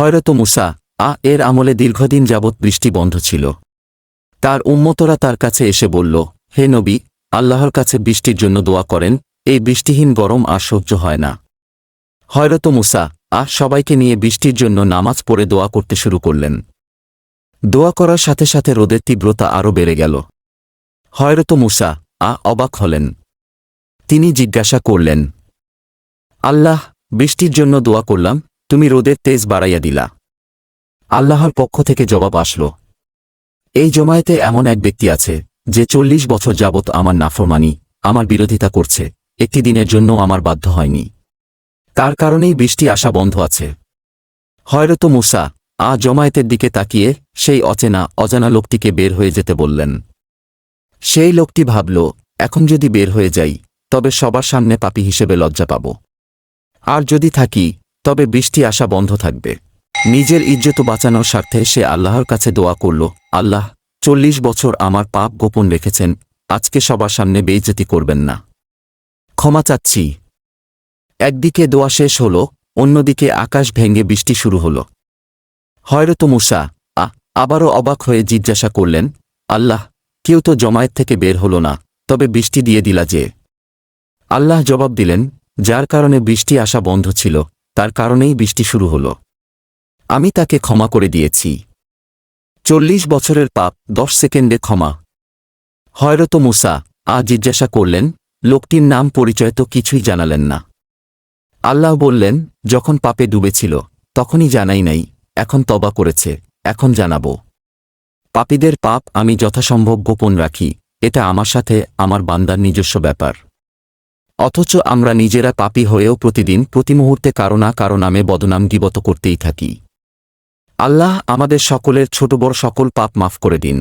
হয়রত মুসা, আ, এর আমলে দীর্ঘদিন যাবৎ বৃষ্টি বন্ধ ছিল। তার উম্মতরা তার কাছে এসে বলল, হে নবী, আল্লাহর কাছে বৃষ্টির জন্য দোয়া করেন, এই বৃষ্টিহীন গরম আর সহ্য হয় না। হয়রত মুসা, আ, সবাইকে নিয়ে বৃষ্টির জন্য নামাজ পড়ে দোয়া করতে শুরু করলেন। দোয়া করার সাথে সাথে রোদের তীব্রতা আরও বেড়ে গেল। হয়রত মুসা, আ, অবাক হলেন। তিনি জিজ্ঞাসা করলেন, আল্লাহ, বৃষ্টির জন্য দোয়া করলাম? তুমি রোদের তেজ বাড়াইয়া দিলা। আল্লাহর পক্ষ থেকে জবাব আসল, এই জমায়েতে এমন এক ব্যক্তি আছে, যে চল্লিশ বছর যাবৎ আমার নাফরমানি, আমার বিরোধিতা করছে, একটি দিনের জন্য আমার বাধ্য হয়নি। তার কারণেই বৃষ্টি আসা বন্ধ আছে। হয়রত মুসা আ জমায়েতের দিকে তাকিয়ে সেই অচেনা, অজানা লোকটিকে বের হয়ে যেতে বললেন। সেই লোকটি ভাবল, এখন যদি বের হয়ে যাই, তবে সবার সামনে পাপী হিসেবে লজ্জা পাব। আর যদি থাকি তবে বৃষ্টি আসা বন্ধ থাকবে। নিজের ইজ্জত বাঁচানোর স্বার্থে সে আল্লাহর কাছে দোয়া করল, আল্লাহ, চল্লিশ বছর আমার পাপ গোপন রেখেছেন, আজকে সবার সামনে বেইজ্জতি করবেন না। ক্ষমা চাচ্ছি। একদিকে দোয়া শেষ হল, অন্যদিকে আকাশ ভেঙে বৃষ্টি শুরু হল। হয়রত মুসা আ আবারও অবাক হয়ে জিজ্ঞাসা করলেন, আল্লাহ, কেউ তো জমায়েত থেকে বের হল না, তবে বৃষ্টি দিয়ে দিলা যে? আল্লাহ জবাব দিলেন, যার কারণে বৃষ্টি আসা বন্ধ ছিল তার কারণেই বৃষ্টি শুরু হল। আমি তাকে ক্ষমা করে দিয়েছি। চল্লিশ বছরের পাপ, দশ সেকেন্ডে ক্ষমা। হয়রত মুসা, আ জিজ্ঞাসা করলেন, লোকটির নাম পরিচয় তো কিছুই জানালেন না। আল্লাহ বললেন, যখন পাপে ডুবেছিল, তখনই জানাই নাই, এখন তবা করেছে, এখন জানাব। পাপীদের পাপ আমি যথাসম্ভব গোপন রাখি, এটা আমার সাথে, আমার বান্দার নিজস্ব ব্যাপার। অথচ আমরা নিজেরা পাপি হয়েও প্রতিদিন, প্রতি মুহূর্তে কারও না কারও নামে বদনাম গিবত করতেই থাকি। আল্লাহ আমাদের সকলের ছোট বড় সকল পাপ মাফ করে দিন।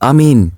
আমিন।